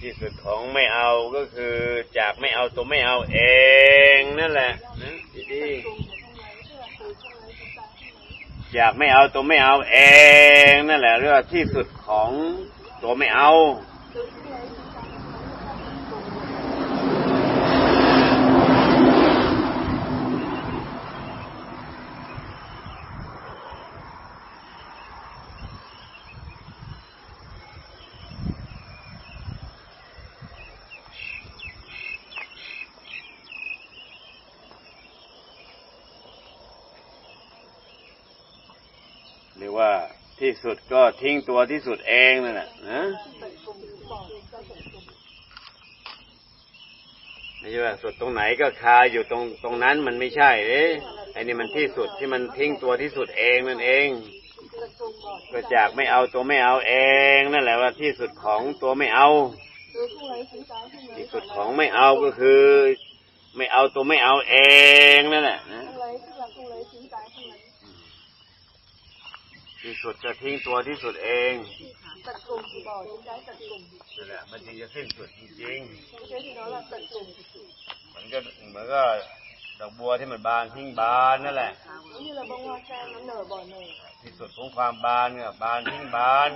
ที่สุดของไม่เอาก็คือจากไม่เอาตัวไม่เอาเองนั่นแหละนะดีจากไม่เอาตัวไม่เอาเองนั่นแหละเรียกว่าที่สุดของตัวไม่เอา หรือว่าที่สุดก็ทิ้งตัวที่สุดเองนั่นแหละนะไม่ใช่ว่าสุดตรงไหนก็คาอยู่ตรงตรงนั้นมันไม่ใช่เอ๊ะไอ้นี่มันที่สุดที่มันทิ้งตัวที่สุดเองนั่นเอง ก็จากไม่เอาตัวไม่เอาเองนั่นแหละว่าที่สุดของตัวไม่เอา ที่สุดของไม่เอาก็คือ ไม่เอาตัวไม่เอาเองนั่นแหละนะ ที่ สุดจะทิ้งตัวที่สุดเองตัดกรุงที่บ่อที่ไหนั่นแหละมันจึงจะสิ้นสุดจริงๆมันก็เหมือนก็ดอกบัวที่มันบานทิ้งบานนั่นแหละที่สุดของความบานเนี่ยบานทิ้งบาน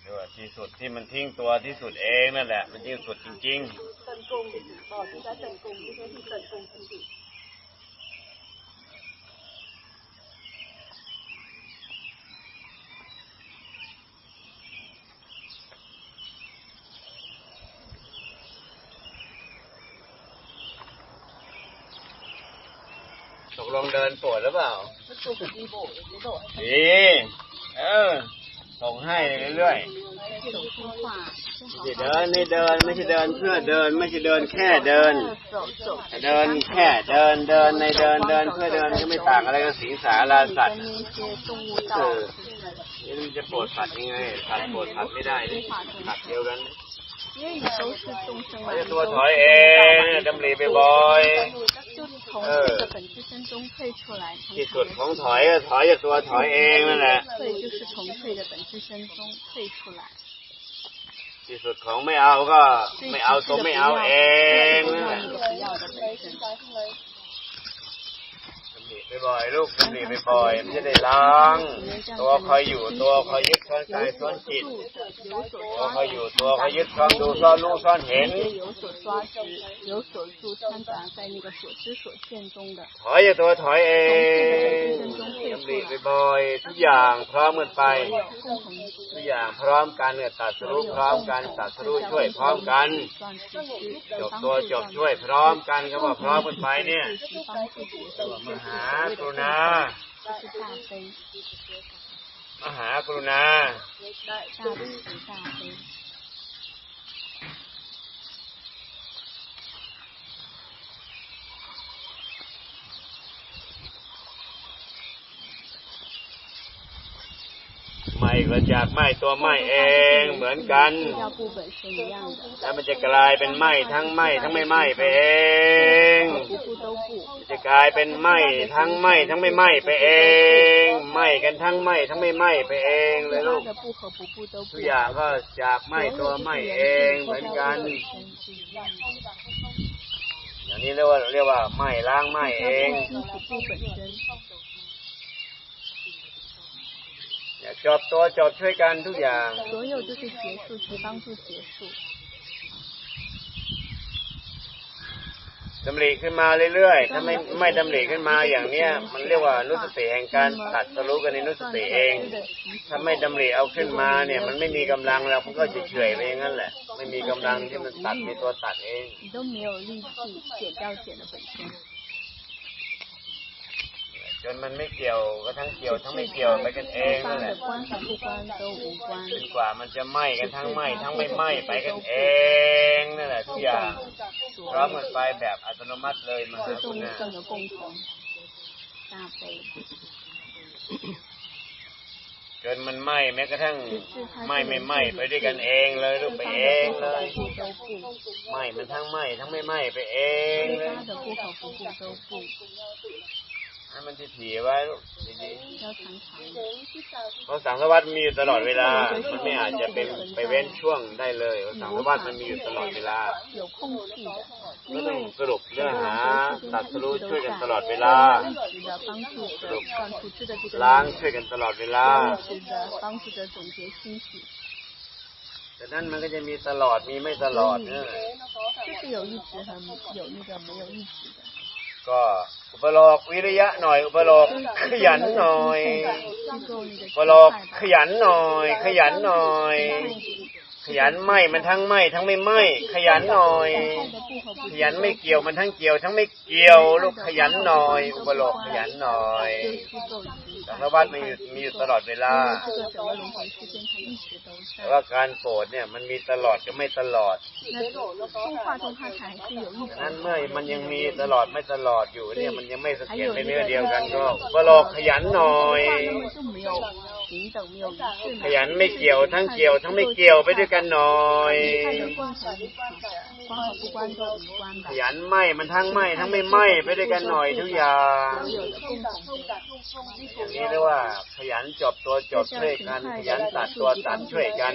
เรียกว่าที่สุดที่มันทิ้งตัวที่สุดเองนั่นแหละ มันจึงสุดจริงๆ ลงเดินปวดหรือเปล่าดีเออส่งให้เรื่อยๆจะเดินนี่เดินไม่ใช่เดินเพื่อเดินไม่ใช่เดินแค่เดิน เดินแค่เดินเดินในเดินเดินเพื่อเดินก็ไม่ต่างอะไรกับสีงสาราสัตว์เออนี่มันจะปวดสัตว์ยังไงสัตว์ปวดสัตว์ไม่ได้สัตว์เดียวกันตัวถอยเองดำรีไปบ่อย 就从这个本质身中退出来， ที่สุดของถอยก็ถอยจากตัวถอยเองนั่นแหละ 退就是从退的本质身中退出来。 ที่สุดของไม่เอาก็ไม่เอาตัวไม่เอาเองนั่นแหละ หนีไปบ่อยลูกหนีไปบ่อยมันจะได้ล้าง ตัวคอยอยู่ตัวคอยยึดซ้อนกายซ้อนจิตตัวคอยอยู่ตัวคอยยึดซ้อนดูซ้อนรู้ซ้อนเห็นถอยอย่าตัวถอยเองหนีไปบ่อยทุกอย่างพร้อมกันไปทุกอย่างพร้อมการเนี่ยตัดสรู้พร้อมการตัดสรู้ช่วยพร้อมกันจบตัวจบช่วยพร้อมกันเขาบอกพร้อมกันไปเนี่ยมหาากรุณา มหากรุณา ก็จากไม้ตัวไม้เองเหมือนกันแล้วมันจะกลายเป็นไม้ทั้งไม้ทั้งไม่ไม้ไปเองจะกลายเป็นไม้ทั้งไม้ทั้งไม่ไม้ไปเองไม้กันทั้งไม้ทั้งไม่ไม้ไปเองเลยลูกทุกอย่างก็จากไม้ตัวไม้เองเหมือนกันอย่างนี้เรียกว่าเรียกว่าไม้ล้างไม้เอง จบตัวจบช่วยกันทุกอย่าง 所有就是结束，其帮助结束。 ดำริขึ้นมาเรื่อยๆ ถ้าไม่ไม่ดำริขึ้นมาอย่างเนี้ย มันเรียกว่านุสติแห่งการตัดสรู้กันในนุสติเอง ถ้าไม่ดำริเอาขึ้นมาเนี่ย มันไม่มีกำลังแล้วมันก็จะเฉยไปอย่างนั้นแหละ ไม่มีกำลังที่มันตัดมีตัวตัดเอง จนมันไม่เกี่ยวก็ทั้งเกี่ยวทั้งไม่เกี่ยวไปกันเองนั่นแหละจนกว่ามันจะไหม้กันทั้งไหม้ทั้งไม่ไหม้ไปกันเองนั่นแหละทุกอย่างพร้อมกันไปแบบอัตโนมัติเลยมาครัคุณนะจนมันไหม้แม้กระทั่งไหม้ไม่ไหม้ไปด้วยกันเองเลยลูกไปเองเลยไหม้มันทั้งไหม้ทั้งไม่ไหม้ไปเองเลย ให้มันถี่ๆไว้ลูกดี 要长长的。 ๆเพราะสังสวัสดิ์มีอยู่ตลอดเวลา มันไม่อาจจะเป็นไปเว้นช่วงได้เลยเพราะสังสวัสดิ์มันมีอยู่ตลอดเวลา 有空隙的， ก็ 因 ต้อง 为 สรุปเนื้อหาตัดสรู้ช่วยกันตลอดเวลา 一直的帮助着断处置的这个 ล้าง 内 ช่วยกันตลอดเวลา 容，一直的帮助着总结欣喜， แต่นั้นมันก็จะมีตลอดมีไม่ตลอดเนี่ย 就是有一直和有那个没有一直的。 ก็อุปโลกวิริยะหน่อย อุปโลกขยันหน่อยอุปโลกขยันหน่อย ขยันหน่อย ขยันไหมมันทั้งไหมทั้งไม่ไหมขยันหน่อย ขยันไม่เกี่ยวมันทั้งเกี่ยว ทั้งไม่เกี่ยว ลูกขยันหน่อย อุปโลกขยันหน่อย สังฆวัตมีอยู่มีอยู่ตลอดเวลาแต่ว่าการโปรดเนี่ยมันมีตลอดก็ไม่ตลอดนั่นเมื่อมันยังมีตลอดไม่ตลอดอยู่เนี่ยมันยังไม่สเสถียรในเนื้อเดียวกันก็ก็รอขยันหน่อย ขยันไม่เกี่ยวทั้งเกี่ยว ทั้งไม่เกี่ยวไปด้วยกันหน่อย ขยันไหมมันทั้งไหมทั้งไม่ไหมไปด้วยกันหน่อยทุกอย่างอย่างนี้เรียกว่า ขยันจบตัวจบช่วยกัน ขยันตัดตัวตัดช่วยกัน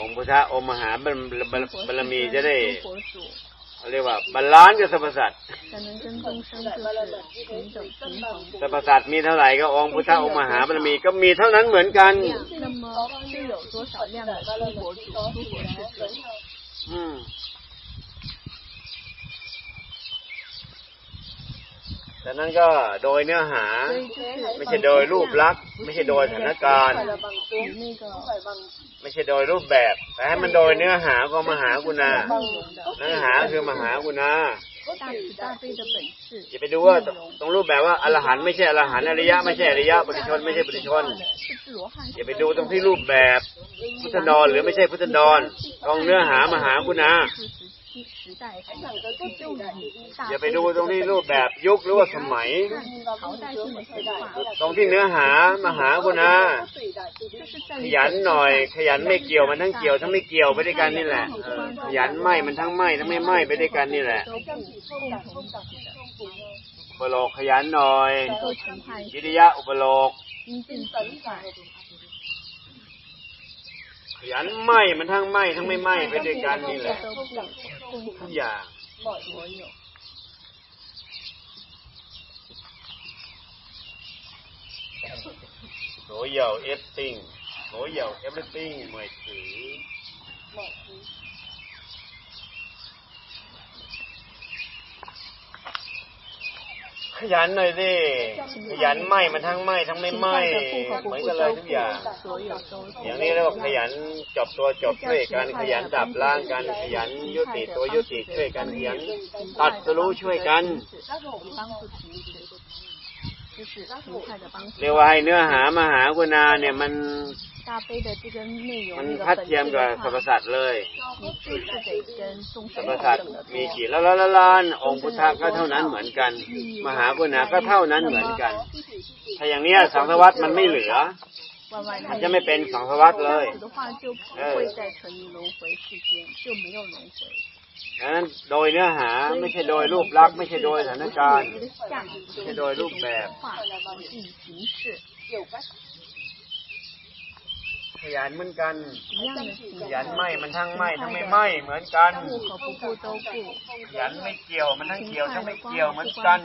องพระอมมหาบารมีจะได้เขาเรียกว่าบาลานซ์กับสรรพสัตว์สรรพสัตว์มีเท่าไหร่ก็องค์พุทธองค์มหาบารมีก็มีเท่านั้นเหมือนกันอืม ดังนั้นก็โดยเนื้อหา ไม่ใช่โดยรูปลักษณ์ไม่ใช่โดยสถานการณ์ ไม่ใช่โดยรูปแบบ แต่ให้มันโดยเนื้อหาก็มหากุณาเนื้อหาคือมหากุณาอย่าไปดูว่าตรงรูปแบบว่าอรหันไม่ใช่อรหันอริยะไม่ใช่อริยะปุถุชน ไม่ใช่ปุถุชนอย่าไปดูตรงที่รูปแบบพุทธนรนหรือไม่ใช่พุทธนรนตรงเนื้อหามหากุณา อย่าไปดูตรงที่รูปแบบยุคหรือว่าสมัย ตรงที่เนื้อหามาหาคุณนะขยันหน่อย ขยันไม่เกี่ยวมันทั้งเกี่ยวทั้งไม่เกี่ยวไปด้วยกันนี่แหละขยันไหมมันทั้งไหมทั้งไม่ไหมไปด้วยกันนี่แหละอุปโลกขยันหน่อยกิริยะอุปโลก ยันไหมมันทั้งไหมทั้งไม่ไหมไปด้วยกันนี่แหละทุกอย่างโหยาเอฟติ้งโหยาเอฟติงไม่ถือ ขยันหน่อยสิขยันไหมมันทั้งไหมทั้งไม่ไหมเหมือนกันเลยทุกอย่าง อย่างนี้เรียกว่าขยันจบตัวจบช่วยกันขยันดับล่างกันขยันยุติตัวยุติช่วยกันขยันตัดสรู้ช่วยกันเรียกว่าให้เนื้อหามหากุณาเนี่ยมัน 大悲的这个内容 มัน 那个 ทัด 本 เทียม 质 กับ 的 สรรพ 话， สัตว์เลย 你就是得跟众 สร 生 รพ 平 สัตว์ 等的 มี 做。 กี่ล้านล้านล้านล้านองค์พุทธะก็เท่านั้นเหมือนกัน มหากุณาก็เท่านั้นเหมือนกัน ถ้าอย่างเนี้ยสังสารวัตมันไม่เหลือ 万万 มันจะไม่เป็นสังสารวัตเลย 这样子的话就不会再沉迷轮回世间，就没有轮回。 ดังนั้นโดยเนื้อหาไม่ใช่โดยรูปลักษณ์ไม่ใช่โดยสถานการณ์ 这个相，ไม่ใช่โดยรูปแบบ 话不是以形式， ขยันเหมือนกันขยันไหมมันทั้งไหมทั้งไม่ไหมเหมือนกันขยันไม่เกี่ยวมันทั้งเกี่ยวทั้งไม่เกี่ยวเหมือนกัน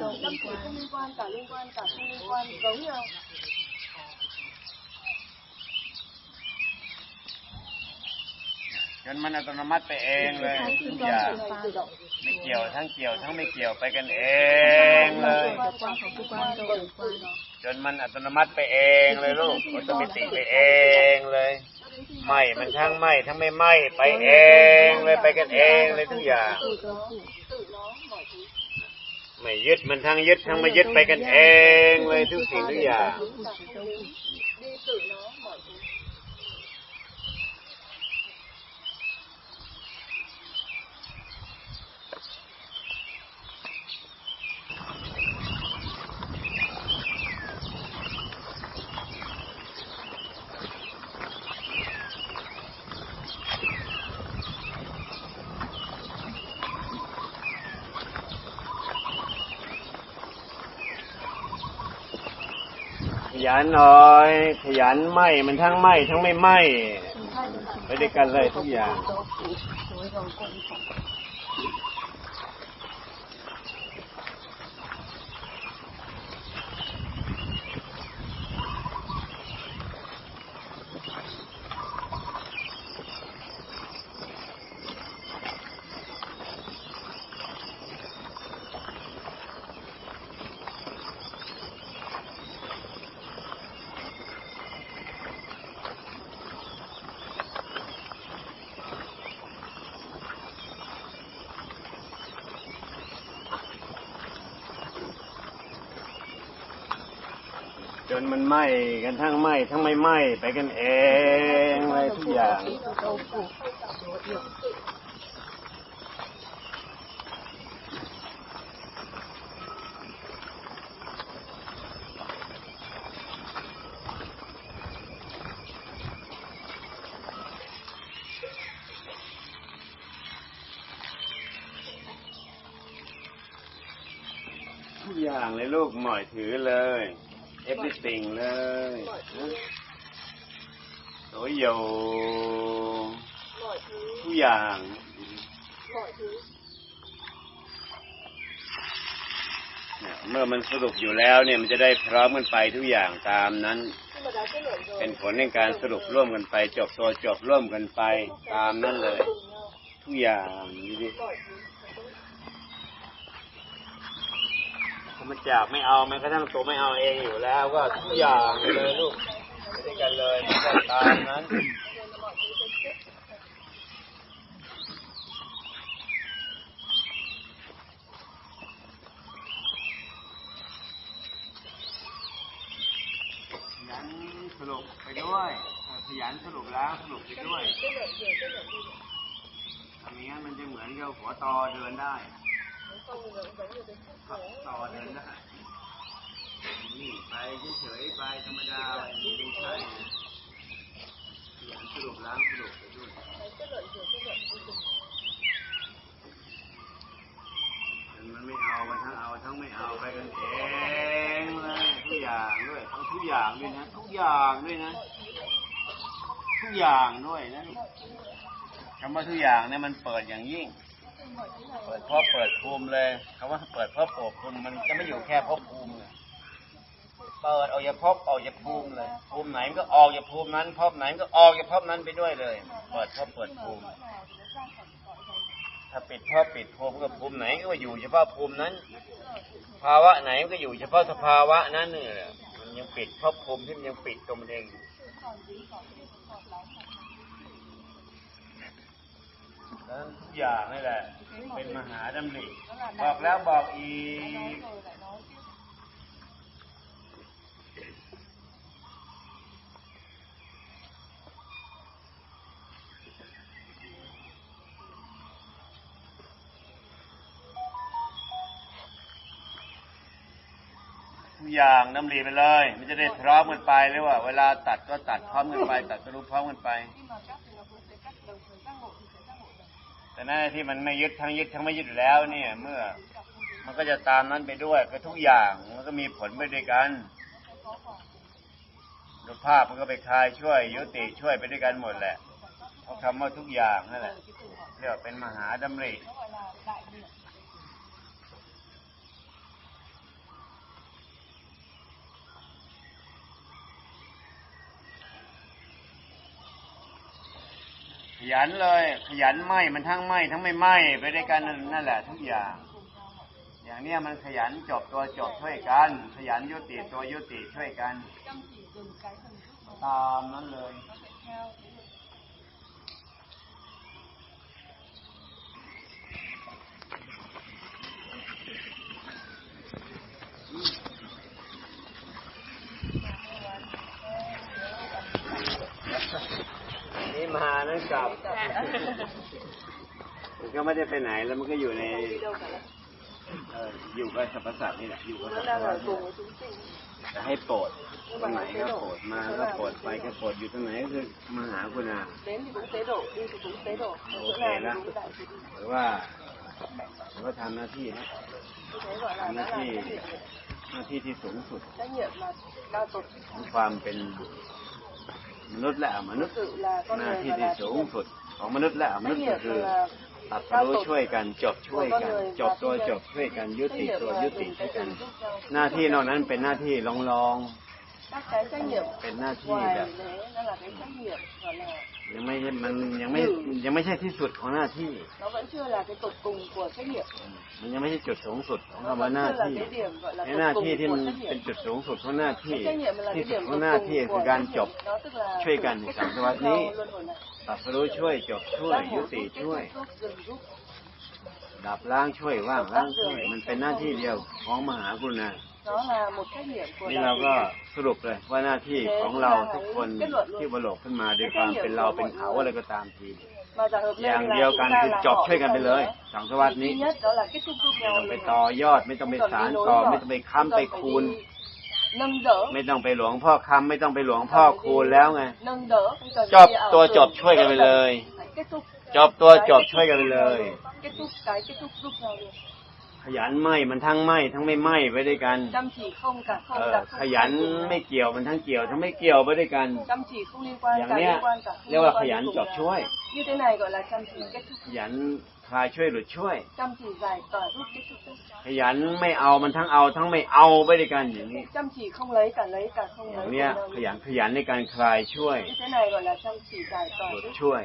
ยันมันอัตโนมัติไปเองเลยทุกอย่างไม่เกี่ยวทั้งเกี่ยวทั้งไม่เกี่ยวไปกันเองเลย จนมันอัตโนมัติไปเองเลยลูกอัตโนติไปเองเลยไหมมันทั้งไหมทั้งไม่ไหมไปเองเลยไปกันเองเลยทุกอย่าง ไม่ยึดมันทั้งยึดทั้งไม่ยึดไปกันเองเลยทุกสิ่งทุกอย่าง ยันหน่อย ขยันไหมมันทั้งไหมทั้งไม่ไหมไปด้วยกันเลยทุกอย่าง นมันไหม้กันทั้งไหม้ทั้งไม่ไหม้ไปกันเองอะไรทุกอย่างทุกอย่างเลยลูกหมอยถือเลย everything เลยโอ้ยโยทุกอย่างเนี่ยเมื่อมันสรุปอยู่แล้วเนี่ยมันจะได้พร้อมกันไปทุกอย่างตามนั้น เป็นผลในการสรุปร่วมกันไป จบตัวจบร่วมกันไปตามนั้นเลย ทุกอย่างนี่ดิถ้า มันจากไม่เอาแม้กระทั่งตัวไม่เอาเองอยู่แล้ว ก็ทุกอย่างเลยลูกไปด้วยกันเลยตามนั้นขยันสรุปไปด้วยขยันสรุปแล้วสรุปไปด้วยทำอย่างนี้นมันจะเหมือนกับหัวตอเดินได้ ต่อเดินได้นี่ไปเฉยๆไปธรรมดาไม่ใช่ขยันสรุปล้างสรุปไปด้วยมันไม่เอามันทั้งเอาทั้งไม่เอาไปกันเองเลยทุกอย่างด้วยทั้งทุกอย่างด้วยนะทุกอย่างด้วยนะทุกอย่างด้วยนะคำว่าทุกอย่างเนี่ยมันเปิดอย่างยิ่ง เปิดเพราะเปิดภูมิเลยคำว่าเปิดเพราะเปิดภูมิมันจะไม่อยู่แค่ภพภูมิเลยเปิดออกจากภพออกจากภูมิเลยภูมิไหนก็ออกจากภูมินั้นภพไหนมันก็ออกจากภพนั้นไปด้วยเลย เปิดเพราะเปิดภูมิ ถ้าปิดเพราะปิดภูมิก็ภูมิไหนก็อยู่เฉพาะภูมินั้น ภาวะไหนก็อยู่เฉพาะสภาวะนั้นเนี่แหละมันยังปิดเพราะภูมิที่มันยังปิดตัวมันเอง อยู่แล้วทุกอย่างนี่แหละ เป็นมหาดำริบอกแล้วบอกอีกทุกอย่างดำริไปเลย มันจะได้พร้อมกันไปหรือว่า เวลาตัดก็ตัดพร้อมกันไป ตัดสรุปพร้อมกันไป แต่หน้าที่มันไม่ยึดทั้งยึดทั้งไม่ยึดอยู่แล้ว เนี่ย เมื่อ มันก็จะตามนั้นไปด้วยก็ทุกอย่างมันก็มีผลไปด้วยกันรูปภาพมันก็ไปคลายช่วย ยุติช่วยไปด้วยกันหมดแหละเพราะคำว่าทุกอย่างนั่นแหละเรียกว่าเป็นมหาดำริ ยันเลย ขยันไหมมันทั้งไหมทั้งไม่ไหมไปด้วยกันนั่นแหละทุกอย่าง อย่างเนี้ยมันขยันจบตัวจบช่วยกัน ขยันยุติตัวยุติช่วยกันตามนั้นเลยนี่มานั่นกลับ มันก็ไม่ได้ไปไหนแล้วมันก็อยู่ในเอ่ออยู่กับสรรพสัตว์นี่แหละอยู่กับสรรพสัตว์นี่แหละจะให้โปรดตรงไหนก็โปรดมาก็โปรดไปก็โปรดอยู่ตรงไหนก็คือมาหาคุณอา đến thì cũng tế độ đi thì cũng tế độ โอเคแล้วหรือว่าหรือว่าทำหน้าที่นะ thế gọi là ทำหน้าที่หน้าที่ที่สูงสุด trách nhiệm mà cao tột ของความเป็นมนุษย์และอมนุษย์ sự là con หน้า người ที่ và ที่ là สู thiên ง nhân. สุด ของมนุษย์และอมนุษ trách ย์ก็ nhiệm คือ là ตัดรู้ช่วยกันจบช่วยกัน จบตัวจบช่วยกันยุ trách ติ nhiệm ตัว là ยุติ dùng ช่วย cái กัน tình giúp nhau หน้าที่นอกนั้นเป็นหน้าที่รองรอง các cái trách nhiệm ๆเป็นหน้าที่ ngoài แบบ đấy nó là cái trách nhiệm gọi là ยังไม่มันยังไม่ยังไม่ใช่ที่สุดของหน้าที่ nó vẫn chưa là cái tột cùng của trách nhiệm มันยังไม่ใช่จุดสูงสุดของ nó คำว่า vẫn หน้า chưa là ที่ cái điểm gọi là ใน tột หน้า cùng ที่ที่ của มัน trách เป็น nhiệm จุดสูงสุดของหน้าที่ cái trách nhiệm là ที่ cái สุด điểm ของ tột หน้า cùng ที่ của คือการ trách จ nhiệm บ nó tức là ช่วยกัน cái สัง sự สวัส giúp นี้ ตัดรู้ช่วยจบช่วยยุติช่วย ดับล้างช่วยว่างล้างช่วย มันเป็นหน้าที่เดียวของมหากรุณานี่เราก็สรุปเลยว่าหน้าที่ของเราทุกคนที่บรรลุขึ้นมาด้วยความเป็นเราเป็นเขาอะไรก็ตามที อย่างเดียวกันคือจบช่วยกันไปเลย สังสวัส duy นี้ไม่ต้องไปต่อยอดไม่ต้องไปสารต่อไม่ต้องไปค้ำไปคูณ nâng đỡ ไม่ต้องไปหลวงพ่อค้ำไม่ต้องไปหลวงพ่อคูณแล้วไง nâng đỡ không cần จบ đi ảo ตัว tưởng. จบช่วยกันไปเลย Phải kết thúc จบตัว cái จบ kết ช่วย thúc กันไป giúp เล nhau ย luôn. kết thúc cái kết thúc giúp nhau luôn ขยันไหมมันทั้งไหมทั้งไม่ไหมไปด้วยกัน chăm chỉ không cả เอ không อ cả ข không ยัน cùng nhau. ไม่เกี่ยวมันทั้งเกี่ยวทั้งไม่เกี่ยวไปด้วยกัน chăm chỉ không liên quan อย่าง cả เนี้ย liên quan cả không เรียกว่า liên ข quan ยัน cùng จบ nhau. ช่วย như thế này gọi là chăm chỉ kết thúc ขยัน คลายช่วยหลุดช่วย chăm chỉ giải tỏa giúp kết thúc ขยันไม่เอามันทั้งเอาทั้งไม่เอาไปด้วยกันอย่างนี้ chăm chỉ không lấy cả lấy cả không อย่า lấy งเนี้ย cùng nhau. ขยันขยันในการคลายช่วย như thế này gọi là chăm chỉ giải tỏa หลุด giúp ช่วย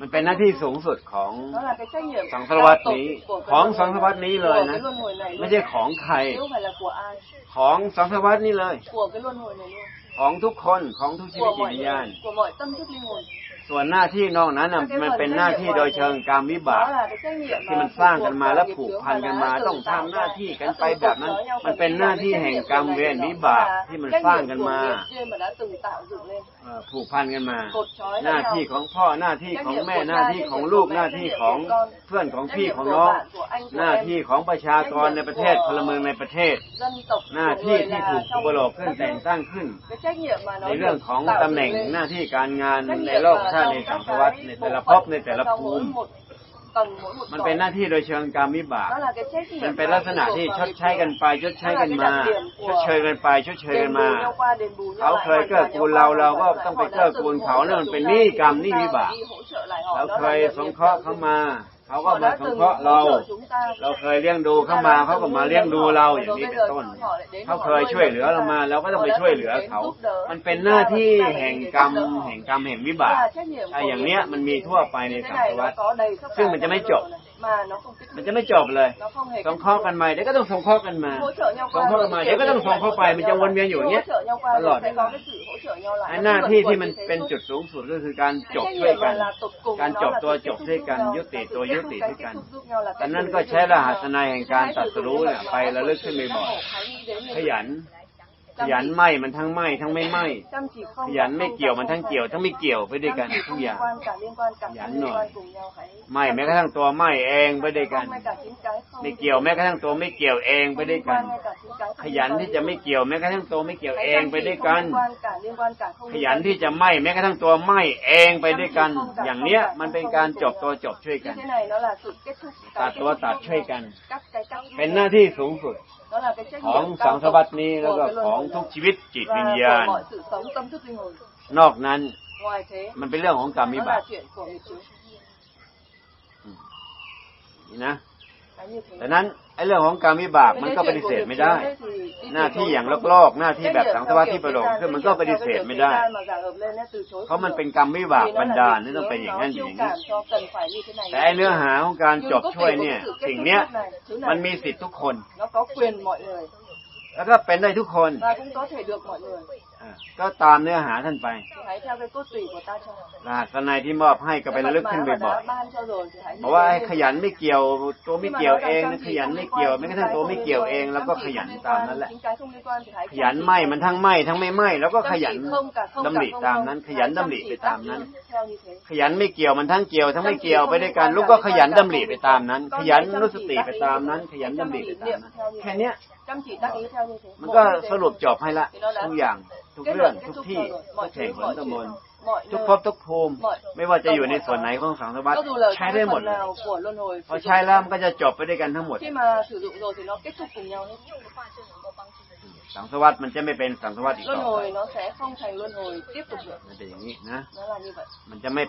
มันเป็นหน้าที่สูงสุดของ nó là cái trách nhiệm สังสารวัต cao tột นี้ của cái ของ luân สัง hồi สารวัต này. นี้เลย của นะ cái luân hồi này ไม่ luôn. ใช่ของใคร chứ không phải là của ai ของสังสารวัตนี้เลย của cái luân hồi này luôn ของทุกคนของทุกชีวิต của จิต mọi วิญญาณ người của mọi tâm thức linh hồn ส่วนหน้าที่นอกนั้นน่ะมันเป็นหน้าที่โดยเชิงกรรมวิบาก đó là cái trách nhiệm ที่ mà มันสร้าง phụ กัน thuộc มา vào และ nghiệp ผูก chướng พัน và กัน đã มา tự ต้อง tạo ทำหน้า ra. ที่กัน Đã ไป tự แบบนั้น nói nhau มัน phần เป็น lý หน้า là ที่ cái แห่ง trách กรรม nhiệm เวร này วิ nó บาก là ที่มัน trách สร้าง nhiệm กัน của มา nghiệp duyên mà đã từng tạo dựng lên เอ่อผูกพันกันมา cột trói หน้า lẫn nhau ที่ของพ่อหน้าที่ของแม่หน้าที่ของลูกหน้าที่ของเพื่อนของพี่ของน้องหน้าที่ของประชากรในประเทศพลเมืองในประเทศ dân tộc หน้า của ที่ người ที่ là ถูก trong อุปโลกขึ้น đất แต่ง nước. ตั้งขึ้น cái trách nhiệm mà nó ในเรื่อง được ของ tạo ตำแหน่ง dựng lên. หน้าที่การงาน Trách ใน nhiệm โลก mà ชาติ trong ใน các สังสารวัต cái ในแต่ละ bộ ภพ phận ในแต่ละ trong ภู mỗi มิ một tầng mỗi một มันเป็น cõi. หน้าที่โดยเชิงกรรมวิบาก đó là cái trách nhiệm มันเป็น mà ลักษณะ phụ thuộc ที่ vào ชด nghiệp ใช้กัน chướng. ไป ชดใช้กันมา ชดเชยกันไป ชดเชยกันมา đền bù nhau qua đền bù nhau เขา lại, เคย hoàn เกื้อ trả กูล nhau เรา qua, เราก็ hoàn trả ต้องไป họ เกื้อ đã กูล từng เขา hỗ นั่น trợ มันเป็น chúng หนี้ ta กรรม thì หนี้ chúng วิ ta บาก phải đi hỗ trợ lại họ. เรา Đó เค là ย nghiệp สง nghiệp เคราะห์ chướng. เขามา เขาก็ họ มา đã สง từng เคราะห์ hỗ เรา trợ chúng ta เราเคยเลี้ยงดูเขามาเขาก็มาเลี้ยงดูเราอย่างนี้เป็นต้น เขาเคยช่วยเหลือเรามาเราก็ต้องไปช่วยเหลือเขา มันเป็นหน้าที่แห่งกรรมแห่งกรรมแห่งวิบากไอ้อย่างเนี้ยมันมีทั่วไปในสังสารวัตซึ่งมันจะไม่จบ มันจะไม่จบเลยสงเคราะห์กันมาเดี๋ยวก็ต้องสงเคราะห์กันมาสงเคราะห์กันมาเดี๋ยวก็ต้องสงเคราะห์ไปมันจะวนเวียนอยู่อย่างเงี้ยตลอดเวลาไอ้หน้าที่ที่มันเป็นจุดสูงสุดก็คือการจบช่วยกันการจบตัวจบด้วยกันยุติตัวยุติด้วยกันแต่นั้นก็ใช้รหัสนายแห่งการตรัสรู้เนี่ย ไประลึกขึ้นบ่อยๆขยัน ขยันไหมมันทั้งไหมทั้งไม่ไหมขยันไม่เกี่ยวมันทั้งเกี่ยว ทั้งไม่เกี่ยวไปด้วยกันทุกอย่างขยันหน่อยไหมแม้กระทั่งตัวไหมเองไปด้วยกัน ไม่เกี่ยวแม้กระทั่งตัวไม่เกี่ยวเองไปด้วยกัน ขยันที่จะไม่เกี่ยวแม้กระทั่งตัวไม่เกี่ยวเองไปด้วยกัน ขยันที่จะไหมแม้กระทั่งตัวไหมเองไปด้วยกัน อย่างเนี้ยมันเป็นการจบตัวจบช่วยกันตัดตัวตัดช่วยกัน เป็นหน้าที่สูงสุด ของสังสารวัตนี้แล้วก็ของทุกชีวิตจิตวิญญาณ นอกนั้น Ngoài thế, มันเป็นเรื่องของกรรมวิ nó บาก là chuyện của nghiệp chướng. นี่นะ Cái như thế. ดังนั้นไอ้เรื่องของกรรมวิบากมันก็ปฏิเสธไม่ได้ หน้าที่อย่างโลกโลกหน้าที่แบบสังสารวัตที่ประหลงคือมันก็ปฏิเสธไม่ได้ เพราะมันเป็นกรรมวิบากบันดาลนี่ต้องเป็นอย่างนั้นอย่างนี้แต่ไอ้เนื้อหาของการจบช่วยเนี่ย สิ่งเนี้ยมันมีสิทธิ์ทุกคน nó có quyền mọi người แล้วก็เป็นได้ทุกคน và cũng có thể được mọi người อ่าก็ตามเนื้อหาท่านไป thì hãy theo cái cốt tùy của ta cho รหัสในที่มอบให้ก็ไประลึกขึ้น mà บ่อย đã ban cho rồi thì hãy ๆบอกว่าให้ขยันไม่เกี่ยวตัวไม่เกี่ยวเองนะขยันไม่เกี่ยวแม้กระทั่งตัวไม่เกี่ยวเองแล้วก็ขยันตามนั้นแหละ ขยันไหมมันทั้งไหมทั้งไม่ไหมแล้วก็ขยันดำริตามนั้น ขยันดำริไปตามนั้น ขยันไม่เกี่ยวมันทั้งเกี่ยวทั้งไม่เกี่ยวไปด้วยกันลูกก็ขยันดำริไปตามนั้น ขยันนุสติไปตามนั้น ขยันดำริไปตามนั้นแค่เนี้ย chăm chỉ tác ý theo như thế มันก็สรุปจบให้ละทุกอย่างทุกเรื่องทุกที่ทุกแห่งหนตำบล mọi ทุก nơi ภพทุกภูมิ ไม่ว่าจะอยู่ในส่วนไหนของสังสารวัต cho dù là ใช้ trong ได้ cái หมด phần เลย nào của luân hồi พอ sử ใช้ dụng. แล้วมันก็จะจบไปด้วยกันทั้งหมด khi mà sử dụng rồi thì nó kết thúc cùng nhau hết สังสารวัตมันจะไม่เป็นสังสารวัตอีก luân ต่อไป hồi nó sẽ không thành luân hồi tiếp tục nữa มันเป็นอย่างนี้นะ nó là như vậy มันจะไม่เป็น